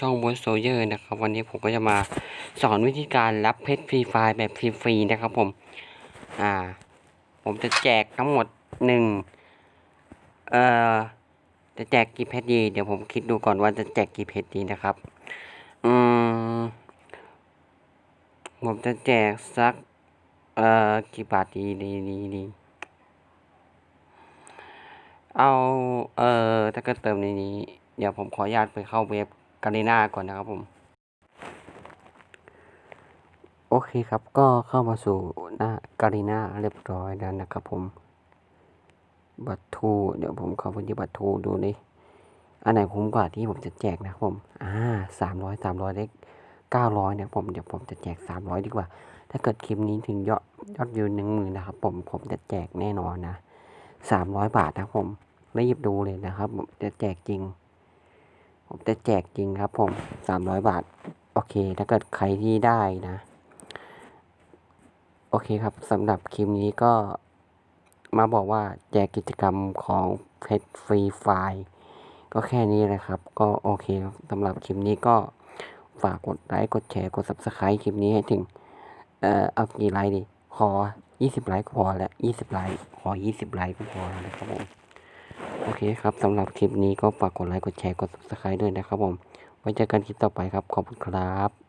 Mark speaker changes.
Speaker 1: ช่องบนโซเยอร์นะครับ วันนี้ผมก็จะมาสอนวิธีการรับเพชรฟรีไฟล์แบบฟรีๆนะครับผม อ่า ผมจะแจกทั้งหมดหนึ่งเอ่อ จะแจกกี่เพชรดี เดี๋ยวผมคิดดูก่อนว่าจะแจกกี่เพชรดีนะครับ อืม ผมจะแจกสัก เอ่อ กี่บาทดีดีดีดีเอา เอ่อ ถ้าเกิดเติมในนี้ เดี๋ยวผมขออนุญาตไปเข้าเว็บ กาลิน่าก่อนนะครับผม โอเคครับก็เข้ามาสู่หน้ากาลิน่าเรียบร้อยแล้วนะครับผม บัตรทูเดี๋ยวผมเข้าไปที่บัตรทูดูนี่อันไหนคุ้มกว่าที่ผมจะแจกนะครับผมอ่าสามร้อยสามร้อยได้เก้าร้อยเนี่ยผมเดี๋ยวผมจะแจกสามร้อยดีกว่า ถ้าเกิดคลิปนี้ถึงยอดยอดวิวหนึ่งหมื่นนะครับผมผมจะแจกแน่นอนนะสามร้อยบาทนะครับผมรีบดูเลยนะครับ ผมจะแจกจริง ผมจะแจกจริงครับผมสามร้อยบาท โอเค ถ้าเกิดใครที่ได้นะ โอเคครับสำหรับคลิปนี้ก็มาบอกว่าแจกกิจกรรมของเพชรฟรีไฟล์ก็แค่นี้แหละครับ ก็โอเคสำหรับคลิปนี้ก็ฝากกดไลค์กดแชร์กด subscribe คลิปนี้ให้ถึง เอ่อเอากี่ไลค์ดี ขอ 20 ไลค์ก็พอแล้ว20 ไลค์ ขอ 20 ไลค์ก็พอแล้วนะครับผม โอเคครับสำหรับคลิปนี้ก็ฝากกดไลค์ กดแชร์ กด subscribe ด้วยนะครับผม ไว้เจอกันคลิปต่อไปครับ ขอบคุณครับ